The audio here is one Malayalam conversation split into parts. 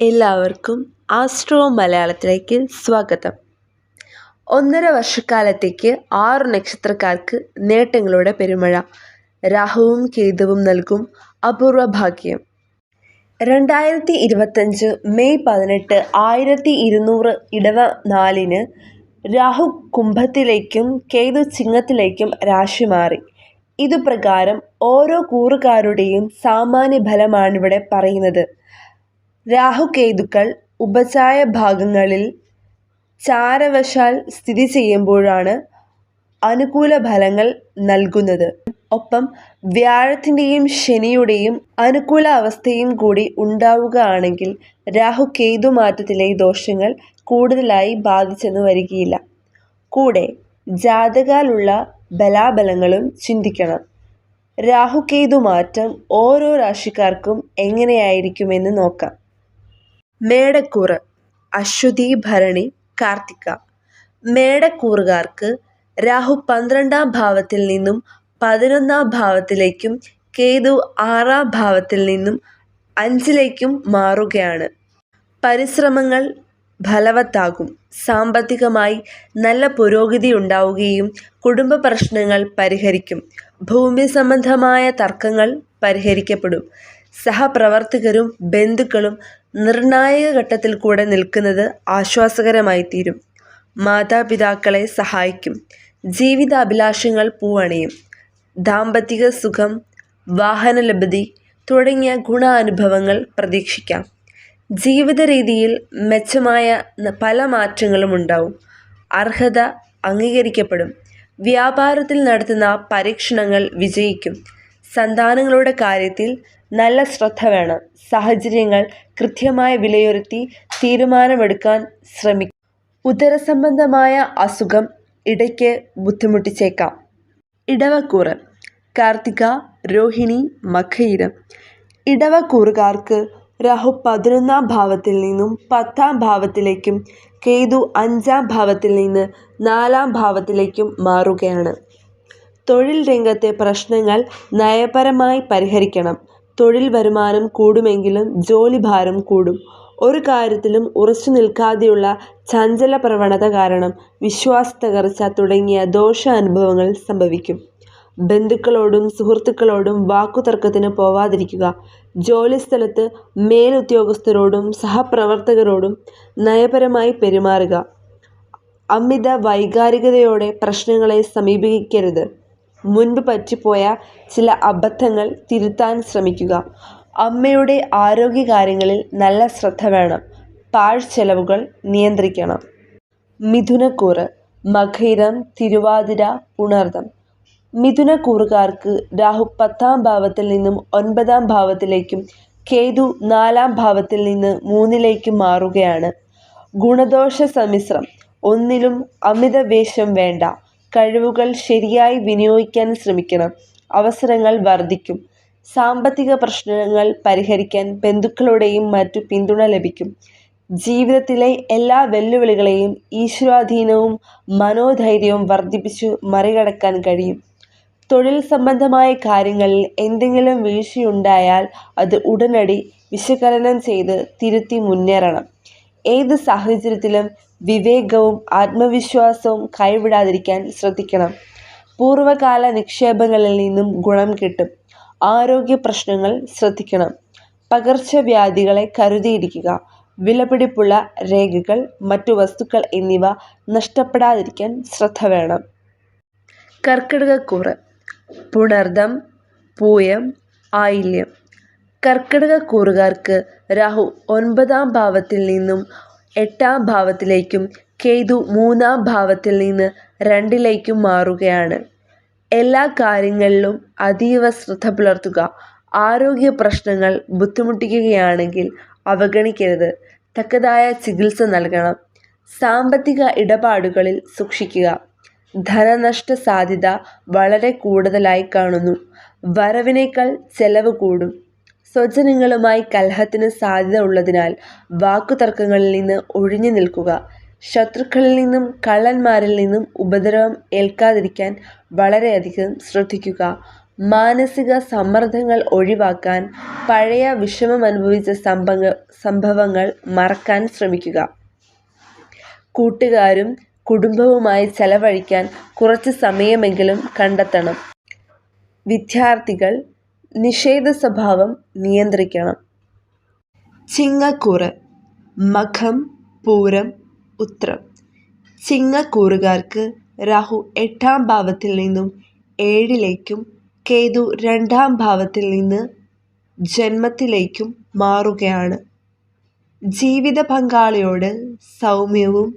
എല്ലാവർക്കും ആസ്ട്രോ മലയാളത്തിലേക്ക് സ്വാഗതം. ഒന്നര വർഷക്കാലത്തേക്ക് ആറ് നക്ഷത്രക്കാർക്ക് നേട്ടങ്ങളുടെ പെരുമഴ. രാഹുവും കേതുവും നൽകും അപൂർവ ഭാഗ്യം. രണ്ടായിരത്തി ഇരുപത്തഞ്ച് മെയ് പതിനെട്ട് ആയിരത്തി ഇരുന്നൂറ് ഇടവ നാലിന് രാഹു കുംഭത്തിലേക്കും കേതു ചിങ്ങത്തിലേക്കും രാശി മാറി. ഇതുപ്രകാരം ഓരോ കൂറുകാരുടെയും സാമാന്യ ഫലമാണിവിടെ പറയുന്നത്. രാഹുകേതുക്കൾ ഉപചായ ഭാഗങ്ങളിൽ ചാരവശാൽ സ്ഥിതി ചെയ്യുമ്പോഴാണ് അനുകൂല ഫലങ്ങൾ നൽകുന്നത് ഒപ്പം വ്യാഴത്തിന്റെയും ശനിയുടെയും അനുകൂല അവസ്ഥയും കൂടി ഉണ്ടാവുകയാണെങ്കിൽ രാഹു-കേതു മാറ്റത്തിലെ ദോഷങ്ങൾ കൂടുതലായി ബാധിച്ചെന്ന് വരികയില്ല. കൂടെ ജാതകാലുള്ള ബലാബലങ്ങളും ചിന്തിക്കണം. രാഹു-കേതു മാറ്റം ഓരോ രാശിക്കാർക്കും എങ്ങനെയായിരിക്കുമെന്ന് നോക്കാം. മേടക്കൂറ് അശ്വതി ഭരണി കാർത്തിക മേടക്കൂറുകാർക്ക് രാഹു പന്ത്രണ്ടാം ഭാവത്തിൽ നിന്നും പതിനൊന്നാം ഭാവത്തിലേക്കും കേതു ആറാം ഭാവത്തിൽ നിന്നും അഞ്ചിലേക്കും മാറുകയാണ്. പരിശ്രമങ്ങൾ ഫലവത്താകും. സാമ്പത്തികമായി നല്ല പുരോഗതി ഉണ്ടാവുകയും കുടുംബ പ്രശ്നങ്ങൾ പരിഹരിക്കും. ഭൂമി സംബന്ധമായ തർക്കങ്ങൾ പരിഹരിക്കപ്പെടും. സഹപ്രവർത്തകരും ബന്ധുക്കളും നിർണായക ഘട്ടത്തിൽ കൂടെ നിൽക്കുന്നത് ആശ്വാസകരമായി തീരും മാതാപിതാക്കളെ സഹായിക്കും. ജീവിതാഭിലാഷങ്ങൾ പൂവണിയും. ദാമ്പത്തിക സുഖം, വാഹനലബ്ധി തുടങ്ങിയ ഗുണാനുഭവങ്ങൾ പ്രതീക്ഷിക്കാം. ജീവിത രീതിയിൽ മെച്ചമായ പല മാറ്റങ്ങളും ഉണ്ടാവും അർഹത അംഗീകരിക്കപ്പെടും. വ്യാപാരത്തിൽ നടത്തുന്ന പരീക്ഷണങ്ങൾ വിജയിക്കും. സന്താനങ്ങളുടെ കാര്യത്തിൽ നല്ല ശ്രദ്ധ വേണം. സാഹചര്യങ്ങൾ കൃത്യമായി വിലയിരുത്തി തീരുമാനമെടുക്കാൻ ശ്രമിക്കുക. ഉദരസംബന്ധമായ അസുഖം ഇടയ്ക്ക് ബുദ്ധിമുട്ടിച്ചേക്കാം. ഇടവക്കൂറ് കാർത്തിക രോഹിണി മഖയിരം ഇടവക്കൂറുകാർക്ക് രാഹു പതിനൊന്നാം ഭാവത്തിൽ നിന്നും പത്താം ഭാവത്തിലേക്കും കേതു അഞ്ചാം ഭാവത്തിൽ നിന്ന് നാലാം ഭാവത്തിലേക്കും മാറുകയാണ്. തൊഴിൽ രംഗത്തെ പ്രശ്നങ്ങൾ നയപരമായി പരിഹരിക്കണം. തൊഴിൽ വരുമാനം കൂടുമെങ്കിലും ജോലിഭാരം കൂടും. ഒരു കാര്യത്തിലും ഉറച്ചു നിൽക്കാതെയുള്ള ചഞ്ചലപ്രവണത കാരണം വിശ്വാസത്തകർച്ച തുടങ്ങിയ ദോഷാനുഭവങ്ങൾ സംഭവിക്കും. ബന്ധുക്കളോടും സുഹൃത്തുക്കളോടും വാക്കുതർക്കത്തിന് പോവാതിരിക്കുക. ജോലിസ്ഥലത്ത് മേലുദ്യോഗസ്ഥരോടും സഹപ്രവർത്തകരോടും നയപരമായി പെരുമാറുക. അമിത വൈകാരികതയോടെ പ്രശ്നങ്ങളെ സമീപിക്കരുത്. മുൻപ് പറ്റിപ്പോയ ചില അബദ്ധങ്ങൾ തിരുത്താൻ ശ്രമിക്കുക. അമ്മയുടെ ആരോഗ്യകാര്യങ്ങളിൽ നല്ല ശ്രദ്ധ വേണം. പാഴ്ചെലവുകൾ നിയന്ത്രിക്കണം. മിഥുനക്കൂറ് മഖൈരം തിരുവാതിര പുണർദം മിഥുനക്കൂറുകാർക്ക് രാഹു പത്താം ഭാവത്തിൽ നിന്നും ഒൻപതാം ഭാവത്തിലേക്കും കേതു നാലാം ഭാവത്തിൽ നിന്ന് മൂന്നിലേക്കും മാറുകയാണ്. ഗുണദോഷ സമ്മിശ്രം ഒന്നിലും അമിതവേഷം വേണ്ട. കഴിവുകൾ ശരിയായി വിനിയോഗിക്കാൻ ശ്രമിക്കണം. അവസരങ്ങൾ വർദ്ധിക്കും സാമ്പത്തിക പ്രശ്നങ്ങൾ പരിഹരിക്കാൻ ബന്ധുക്കളുടെയും മറ്റും പിന്തുണ ലഭിക്കും. ജീവിതത്തിലെ എല്ലാ വെല്ലുവിളികളെയും ഈശ്വരാധീനവും മനോധൈര്യവും വർദ്ധിപ്പിച്ചു മറികടക്കാൻ കഴിയും. തൊഴിൽ സംബന്ധമായ കാര്യങ്ങളിൽ എന്തെങ്കിലും വീഴ്ചയുണ്ടായാൽ അത് ഉടനടി വിശകലനം ചെയ്ത് തിരുത്തി മുന്നേറണം. ഏത് സാഹചര്യത്തിലും വിവേകവും ആത്മവിശ്വാസവും കൈവിടാതിരിക്കാൻ ശ്രദ്ധിക്കണം. പൂർവകാല നിക്ഷേപങ്ങളിൽ നിന്നും ഗുണം കിട്ടും. ആരോഗ്യ പ്രശ്നങ്ങൾ ശ്രദ്ധിക്കണം. പകർച്ചവ്യാധികളെ കരുതിയിരിക്കുക. വിലപിടിപ്പുള്ള രേഖകൾ മറ്റു വസ്തുക്കൾ എന്നിവ നഷ്ടപ്പെടാതിരിക്കാൻ ശ്രദ്ധ വേണം. കർക്കിടകക്കൂറ് പുണർദം പൂയം ആയില്യം കർക്കിടകക്കൂറുകാർക്ക് രാഹു ഒൻപതാം ഭാവത്തിൽ നിന്നും എട്ടാം ഭാവത്തിലേക്കും കേതു മൂന്നാം ഭാവത്തിൽ നിന്ന് രണ്ടിലേക്കും മാറുകയാണ്. എല്ലാ കാര്യങ്ങളിലും അതീവ ശ്രദ്ധ പുലർത്തുക. ആരോഗ്യ പ്രശ്നങ്ങൾ ബുദ്ധിമുട്ടിക്കുകയാണെങ്കിൽ അവഗണിക്കരുത്. തക്കതായ ചികിത്സ നൽകണം. സാമ്പത്തിക ഇടപാടുകളിൽ സൂക്ഷിക്കുക. ധനനഷ്ട സാധ്യത വളരെ കൂടുതലായി കാണുന്നു. വരവിനേക്കാൾ ചെലവ് കൂടും. സ്വജനങ്ങളുമായി കലഹത്തിന് സാധ്യത ഉള്ളതിനാൽ വാക്കുതർക്കങ്ങളിൽ നിന്ന് ഒഴിഞ്ഞു നിൽക്കുക. ശത്രുക്കളിൽ നിന്നും കള്ളന്മാരിൽ നിന്നും ഉപദ്രവം ഏൽക്കാതിരിക്കാൻ വളരെയധികം ശ്രദ്ധിക്കുക. മാനസിക സമ്മർദ്ദങ്ങൾ ഒഴിവാക്കാൻ പഴയ വിഷമം അനുഭവിച്ച വിഷമമനുഭവിച്ച സംഭവങ്ങൾ മറക്കാൻ ശ്രമിക്കുക. കൂട്ടുകാരും കുടുംബവുമായി ചെലവഴിക്കാൻ കുറച്ച് സമയമെങ്കിലും കണ്ടെത്തണം. വിദ്യാർത്ഥികൾ നിഷേധസ്വഭാവം നിയന്ത്രിക്കണം. ചിങ്ങക്കൂറ് മഖം പൂരം ഉത്രം ചിങ്ങക്കൂറുകാർക്ക് രാഹു എട്ടാം ഭാവത്തിൽ നിന്നും ഏഴിലേക്കും കേതു രണ്ടാം ഭാവത്തിൽ നിന്ന് ജന്മത്തിലേക്കും മാറുകയാണ്. ജീവിത പങ്കാളിയോട് സൗമ്യവും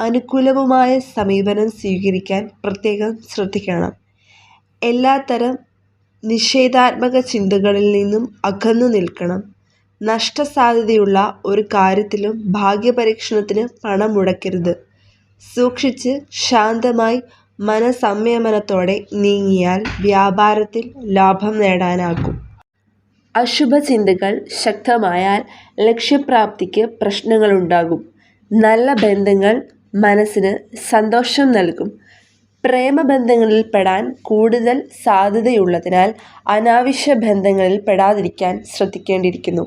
അനുകൂലവുമായ സമീപനം സ്വീകരിക്കാൻ പ്രത്യേകം ശ്രദ്ധിക്കണം. എല്ലാത്തരം നിഷേധാത്മക ചിന്തകളിൽ നിന്നും അകന്നു നിൽക്കണം. നഷ്ടസാധ്യതയുള്ള ഒരു കാര്യത്തിലും ഭാഗ്യപരീക്ഷണത്തിന് പണം മുടക്കരുത്. സൂക്ഷിച്ച് ശാന്തമായി മനസംയമനത്തോടെ നീങ്ങിയാൽ വ്യാപാരത്തിൽ ലാഭം നേടാനാകും. അശുഭ ചിന്തകൾ ശക്തമായാൽ ലക്ഷ്യപ്രാപ്തിക്ക് പ്രശ്നങ്ങളുണ്ടാകും. നല്ല ബന്ധങ്ങൾ മനസ്സിന് സന്തോഷം നൽകും. പ്രേമബന്ധങ്ങളിൽ പെടാൻ കൂടുതൽ സാധ്യതയുള്ളതിനാൽ അനാവശ്യ ബന്ധങ്ങളിൽ പെടാതിരിക്കാൻ ശ്രദ്ധിക്കേണ്ടിയിരിക്കുന്നു.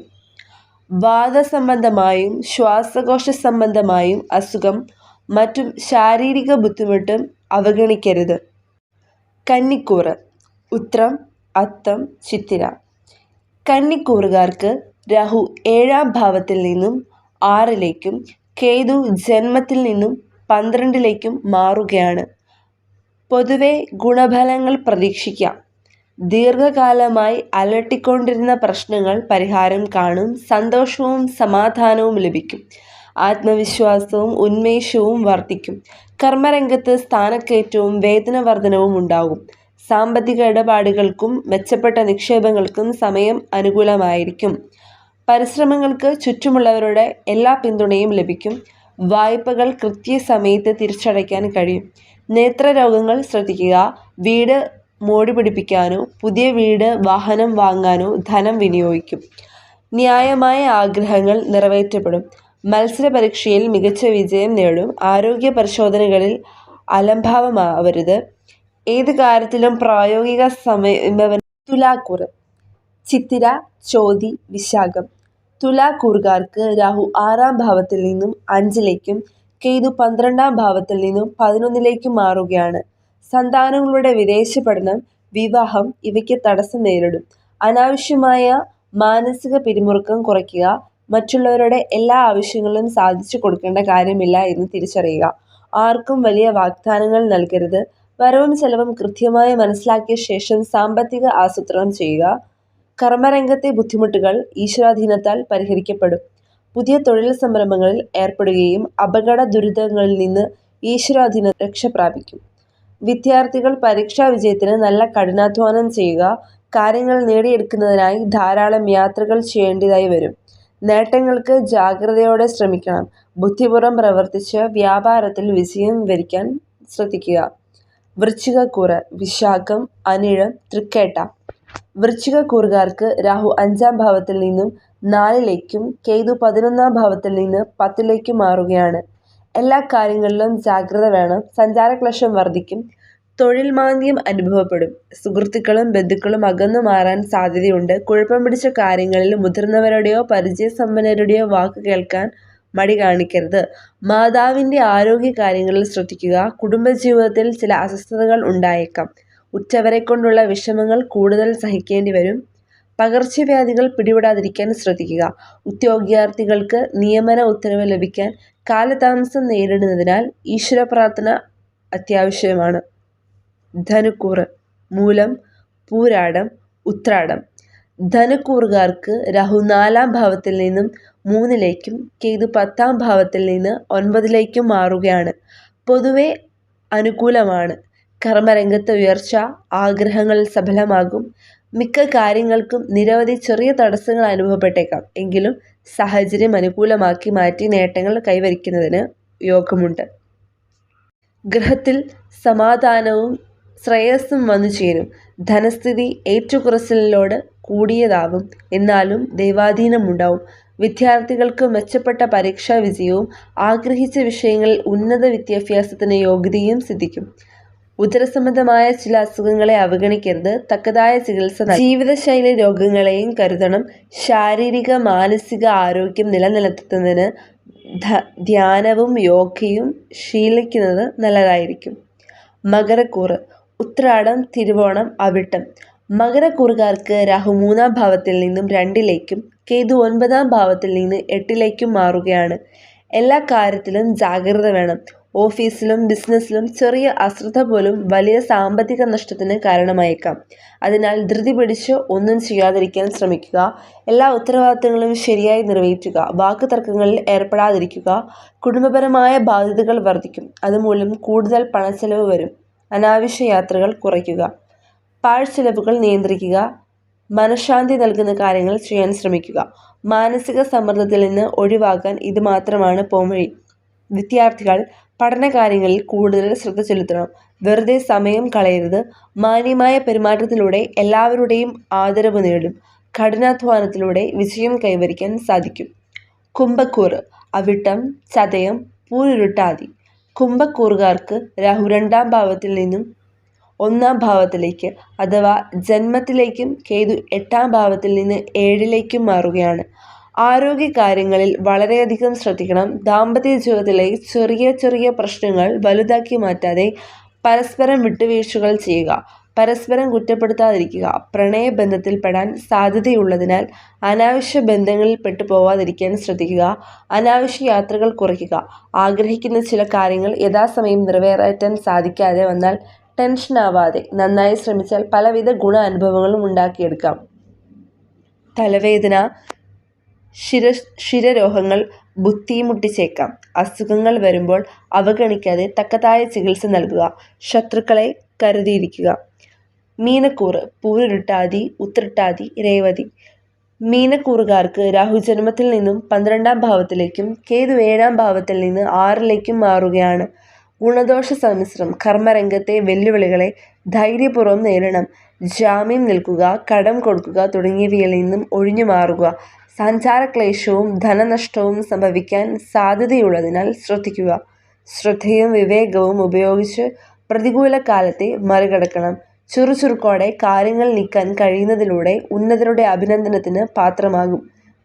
വാതസംബന്ധമായും ശ്വാസകോശ സംബന്ധമായും അസുഖം മറ്റും ശാരീരിക ബുദ്ധിമുട്ടും അവഗണിക്കരുത്. കന്നിക്കൂറ് ഉത്രം അത്തം ചിത്തിര കന്നിക്കൂറുകാർക്ക് രാഹു ഏഴാം ഭാവത്തിൽ നിന്നും ആറിലേക്കും കേതു ജന്മത്തിൽ നിന്നും പന്ത്രണ്ടിലേക്കും മാറുകയാണ്. പൊതുവെ ഗുണഫലങ്ങൾ പ്രതീക്ഷിക്കാം. ദീർഘകാലമായി അലട്ടിക്കൊണ്ടിരുന്ന പ്രശ്നങ്ങൾ പരിഹാരം കാണും. സന്തോഷവും സമാധാനവും ലഭിക്കും. ആത്മവിശ്വാസവും ഉന്മേഷവും വർദ്ധിക്കും. കർമ്മരംഗത്ത് സ്ഥാനക്കയറ്റവും വേതനവർധനവും ഉണ്ടാകും. സാമ്പത്തിക ഇടപാടുകൾക്കും മെച്ചപ്പെട്ട നിക്ഷേപങ്ങൾക്കും സമയം അനുകൂലമായിരിക്കും. പരിശ്രമങ്ങൾക്ക് ചുറ്റുമുള്ളവരുടെ എല്ലാ പിന്തുണയും ലഭിക്കും. വായ്പകൾ കൃത്യസമയത്ത് തിരിച്ചടയ്ക്കാൻ കഴിയും. നേത്രരോഗങ്ങൾ ശ്രദ്ധിക്കുക. വീട് മോടി പിടിപ്പിക്കാനോ പുതിയ വീട് വാഹനം വാങ്ങാനോ ധനം വിനിയോഗിക്കും. ന്യായമായ ആഗ്രഹങ്ങൾ നിറവേറ്റപ്പെടും. മത്സര പരീക്ഷയിൽ മികച്ച വിജയം നേടും. ആരോഗ്യ പരിശോധനകളിൽ അലംഭാവമാവരുത്. ഏത് കാര്യത്തിലും പ്രായോഗിക സമീപനം തുലാക്കൂറ് ചിത്തിര ചോതി വിശാഖം തുലാക്കൂറുകാർക്ക് രാഹു ആറാം ഭാവത്തിൽ നിന്നും അഞ്ചിലേക്കും കേതു പന്ത്രണ്ടാം ഭാവത്തിൽ നിന്നും പതിനൊന്നിലേക്ക് മാറുകയാണ്. സന്താനങ്ങളുടെ വിദേശ പഠനം വിവാഹം ഇവയ്ക്ക് തടസ്സം നേരിടും. അനാവശ്യമായ മാനസിക പിരിമുറുക്കം കുറയ്ക്കുക. മറ്റുള്ളവരുടെ എല്ലാ ആവശ്യങ്ങളും സാധിച്ചു കൊടുക്കേണ്ട കാര്യമില്ല എന്ന് തിരിച്ചറിയുക. ആർക്കും വലിയ വാഗ്ദാനങ്ങൾ നൽകരുത്. വരവും ചെലവും കൃത്യമായി മനസ്സിലാക്കിയ ശേഷം സാമ്പത്തിക ആസൂത്രണം ചെയ്യുക. കർമ്മരംഗത്തെ ബുദ്ധിമുട്ടുകൾ ഈശ്വരാധീനത്താൽ പരിഹരിക്കപ്പെടും. പുതിയ തൊഴിൽ സംരംഭങ്ങളിൽ ഏർപ്പെടുകയും അപകട-ദുരിതങ്ങളിൽ നിന്ന് ഈശ്വരാധീന രക്ഷ പ്രാപിക്കും. വിദ്യാർത്ഥികൾ പരീക്ഷാ വിജയത്തിന് നല്ല കഠിനാധ്വാനം ചെയ്യുക. കാര്യങ്ങൾ നേടിയെടുക്കുന്നതിനായി ധാരാളം യാത്രകൾ ചെയ്യേണ്ടതായി വരും. നേട്ടങ്ങൾക്ക് ജാഗ്രതയോടെ ശ്രമിക്കണം. ബുദ്ധിപൂർവം പ്രവർത്തിച്ച് വ്യാപാരത്തിൽ വിജയം വരിക്കാൻ ശ്രദ്ധിക്കുക. വൃശ്ചികക്കൂറ് വിശാഖം അനിഴം തൃക്കേട്ട വൃശ്ചികക്കൂറുകാർക്ക് രാഹു അഞ്ചാം ഭാവത്തിൽ നിന്നും നാലിലേക്കും കേതു പതിനൊന്നാം ഭാവത്തിൽ നിന്ന് പത്തിലേക്കും മാറുകയാണ്. എല്ലാ കാര്യങ്ങളിലും ജാഗ്രത വേണം. സഞ്ചാരക്ലേശം വർദ്ധിക്കും. തൊഴിൽ മാന്ദ്യം അനുഭവപ്പെടും. സുഹൃത്തുക്കളും ബന്ധുക്കളും അകന്നു മാറാൻ സാധ്യതയുണ്ട്. കുഴപ്പം പിടിച്ച കാര്യങ്ങളിൽ മുതിർന്നവരുടെയോ പരിചയസമ്പന്നരുടെയോ വാക്ക് കേൾക്കാൻ മടി കാണിക്കരുത്. മാതാവിന്റെ ആരോഗ്യ കാര്യങ്ങളിൽ ശ്രദ്ധിക്കുക. കുടുംബജീവിതത്തിൽ ചില അസ്വസ്ഥതകൾ ഉണ്ടായേക്കാം. ഉച്ചവരെ കൊണ്ടുള്ള വിഷമങ്ങൾ കൂടുതൽ സഹിക്കേണ്ടി വരും. പകർച്ചവ്യാധികൾ പിടിപെടാതിരിക്കാൻ ശ്രദ്ധിക്കുക. ഉദ്യോഗാർത്ഥികൾക്ക് നിയമന ഉത്തരവ് ലഭിക്കാൻ കാലതാമസം നേരിടുന്നതിനാൽ ഈശ്വര പ്രാർത്ഥന അത്യാവശ്യമാണ്. ധനുക്കൂറ് മൂലം പൂരാടം ഉത്രാടം ധനുക്കൂറുകാർക്ക് രാഹു നാലാം ഭാവത്തിൽ നിന്നും മൂന്നിലേക്കും കേതു പത്താം ഭാവത്തിൽ നിന്ന് ഒൻപതിലേക്കും മാറുകയാണ്. പൊതുവെ അനുകൂലമാണ്. കർമ്മരംഗത്ത് ഉയർച്ച. ആഗ്രഹങ്ങൾ സഫലമാകും. മിക്ക കാര്യങ്ങൾക്കും നിരവധി ചെറിയ തടസ്സങ്ങൾ അനുഭവപ്പെട്ടേക്കാം. എങ്കിലും സാഹചര്യം അനുകൂലമാക്കി മാറ്റി നേട്ടങ്ങൾ കൈവരിക്കുന്നതിന് യോഗമുണ്ട്. ഗ്രഹത്തിൽ സമാധാനവും ശ്രേയസ്സും വന്നു ചേരും ധനസ്ഥിതി ഏറ്റുകുറച്ചിലോട് കൂടിയതാകും എന്നാലും ദൈവാധീനമുണ്ടാവും വിദ്യാർത്ഥികൾക്ക് മെച്ചപ്പെട്ട പരീക്ഷാ വിജയവും ആഗ്രഹിച്ച വിഷയങ്ങളിൽ ഉന്നത വിദ്യാഭ്യാസത്തിന് യോഗ്യതയും സിദ്ധിക്കും. ഉദരസംബന്ധമായ ചില അസുഖങ്ങളെ അവഗണിക്കരുത്. തക്കതായ ചികിത്സ ജീവിതശൈലി രോഗങ്ങളെയും കരുതണം. ശാരീരിക മാനസിക ആരോഗ്യം നിലനിർത്തുന്നതിന് ധ്യാനവും യോഗയും ശീലിക്കുന്നത് നല്ലതായിരിക്കും. മകരക്കൂറ്. ഉത്രാടം തിരുവോണം അവിട്ടം. മകരക്കൂറുകാർക്ക് രാഹു മൂന്നാം ഭാവത്തിൽ നിന്നും രണ്ടിലേക്കും കേതു ഒൻപതാം ഭാവത്തിൽ നിന്ന് എട്ടിലേക്കും മാറുകയാണ്. എല്ലാ കാര്യത്തിലും ജാഗ്രത വേണം. ഓഫീസിലും ബിസിനസ്സിലും ചെറിയ അശ്രദ്ധ പോലും വലിയ സാമ്പത്തിക നഷ്ടത്തിന് കാരണമായേക്കാം. അതിനാൽ ധൃതി പിടിച്ച് ഒന്നും ചെയ്യാതിരിക്കാൻ ശ്രമിക്കുക. എല്ലാ ഉത്തരവാദിത്തങ്ങളും ശരിയായി നിറവേറ്റുക. വാക്കുതർക്കങ്ങളിൽ ഏർപ്പെടാതിരിക്കുക. കുടുംബപരമായ ബാധ്യതകൾ വർദ്ധിക്കും. അതുമൂലം കൂടുതൽ പണച്ചെലവ് വരും. അനാവശ്യ യാത്രകൾ കുറയ്ക്കുക. പാഴ്ചെലവുകൾ നിയന്ത്രിക്കുക. മനഃശാന്തി നൽകുന്ന കാര്യങ്ങൾ ചെയ്യാൻ ശ്രമിക്കുക. മാനസിക സമ്മർദ്ദത്തിൽ നിന്ന് ഒഴിവാക്കാൻ ഇത് മാത്രമാണ് പോംവഴി. വിദ്യാർത്ഥികൾ പഠനകാര്യങ്ങളിൽ കൂടുതൽ ശ്രദ്ധ ചെലുത്തണം. വെറുതെ സമയം കളയരുത്. മാന്യമായ പെരുമാറ്റത്തിലൂടെ എല്ലാവരുടെയും ആദരവ് നേടും. കഠിനാധ്വാനത്തിലൂടെ വിജയം കൈവരിക്കാൻ സാധിക്കും. കുംഭക്കൂറ് അവിട്ടം ചതയം പൂരുരുട്ടാതി. കുംഭക്കൂറുകാർക്ക് രാഹു രണ്ടാം ഭാവത്തിൽ നിന്നും ഒന്നാം ഭാവത്തിലേക്ക് അഥവാ ജന്മത്തിലേക്കും കേതു എട്ടാം ഭാവത്തിൽ നിന്ന് ഏഴിലേക്കും മാറുകയാണ്. ആരോഗ്യകാര്യങ്ങളിൽ വളരെയധികം ശ്രദ്ധിക്കണം. ദാമ്പത്യ ജീവിതത്തിലെ ചെറിയ ചെറിയ പ്രശ്നങ്ങൾ വലുതാക്കി മാറ്റാതെ പരസ്പരം വിട്ടുവീഴ്ചകൾ ചെയ്യുക. പരസ്പരം കുറ്റപ്പെടുത്താതിരിക്കുക. പ്രണയബന്ധത്തിൽ പെടാൻ സാധ്യതയുള്ളതിനാൽ അനാവശ്യ ബന്ധങ്ങളിൽ പെട്ടുപോവാതിരിക്കാൻ ശ്രദ്ധിക്കുക. അനാവശ്യ യാത്രകൾ കുറയ്ക്കുക. ആഗ്രഹിക്കുന്ന ചില കാര്യങ്ങൾ യഥാസമയം നിറവേറ്റാൻ സാധിക്കാതെ വന്നാൽ ടെൻഷനാവാതെ നന്നായി ശ്രമിച്ചാൽ പലവിധ ഗുണ അനുഭവങ്ങളും ഉണ്ടാക്കിയെടുക്കാം. തലവേദന ശിര ശിരരോഗങ്ങൾ ബുദ്ധിമുട്ടിച്ചേക്കാം. അസുഖങ്ങൾ വരുമ്പോൾ അവഗണിക്കാതെ തക്കതായ ചികിത്സ നൽകുക. ശത്രുക്കളെ കരുതിയിരിക്കുക. മീനക്കൂറ് പൂരുരുട്ടാതി ഉത്രട്ടാതി രേവതി. മീനക്കൂറുകാർക്ക് രാഹുജന്മത്തിൽ നിന്നും പന്ത്രണ്ടാം ഭാവത്തിലേക്കും കേതു ഏഴാം ഭാവത്തിൽ നിന്ന് ആറിലേക്കും മാറുകയാണ്. ഗുണദോഷ സമ്മിശ്രം കർമ്മരംഗത്തെ വെല്ലുവിളികളെ ധൈര്യപൂർവം നേരിടണം. ജാമ്യം നിൽക്കുക കടം കൊടുക്കുക തുടങ്ങിയവയിൽ നിന്നും ഒഴിഞ്ഞു മാറുക. സഞ്ചാരക്ലേശവും ധനനഷ്ടവും സംഭവിക്കാൻ സാധ്യതയുള്ളതിനാൽ ശ്രദ്ധിക്കുക. ശ്രദ്ധയും വിവേകവും ഉപയോഗിച്ച് പ്രതികൂല കാലത്തെ മറികടക്കണം. ചുറുചുറുക്കോടെ കാര്യങ്ങൾ നീക്കാൻ കഴിയുന്നതിലൂടെ ഉന്നതരുടെ അഭിനന്ദനത്തിന് പാത്രമാകും.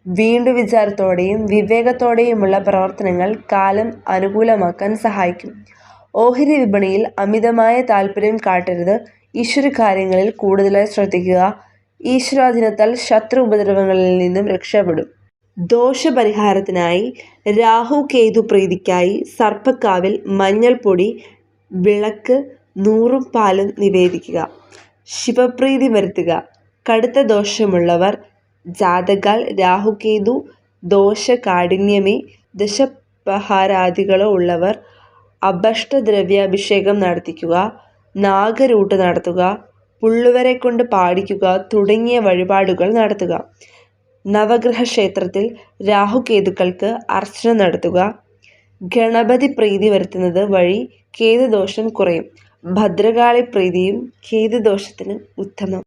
വീണ്ടു വിചാരത്തോടെയും വിവേകത്തോടെയുമുള്ള പ്രവർത്തനങ്ങൾ കാലം അനുകൂലമാക്കാൻ സഹായിക്കും. ഓഹരി വിപണിയിൽ അമിതമായ താല്പര്യം കാട്ടരുത്. ഈശ്വര കാര്യങ്ങളിൽ കൂടുതലായി ശ്രദ്ധിക്കുക. ഈശ്വരാധീനത്താൽ ശത്രു ഉപദ്രവങ്ങളിൽ നിന്നും രക്ഷപ്പെടും. ദോഷപരിഹാരത്തിനായി രാഹു കേതു പ്രീതിക്കായി സർപ്പക്കാവിൽ മഞ്ഞൾപ്പൊടി വിളക്ക് നൂറും പാലും നിവേദിക്കുക. ശിവപ്രീതി വരുത്തുക. കടുത്ത ദോഷമുള്ളവർ ജാതകാൽ രാഹുകേതു ദോഷ കാഠിന്യമേ ദശപഹാരാദികളോ ഉള്ളവർ അഭഷ്ടദ്രവ്യാഭിഷേകം നടത്തിക്കുക നാഗരൂട്ട് നടത്തുക പുള്ളുവരെ കൊണ്ട് പാടിക്കുക തുടങ്ങിയ വഴിപാടുകൾ നടത്തുക. നവഗ്രഹ ക്ഷേത്രത്തിൽ രാഹുകേതുക്കൾക്ക് അർച്ചന നടത്തുക. ഗണപതി പ്രീതി വരുത്തുന്നത് വഴി കേതുദോഷം കുറയും. ഭദ്രകാളി പ്രീതിയും കേതുദോഷത്തിന് ഉത്തമം.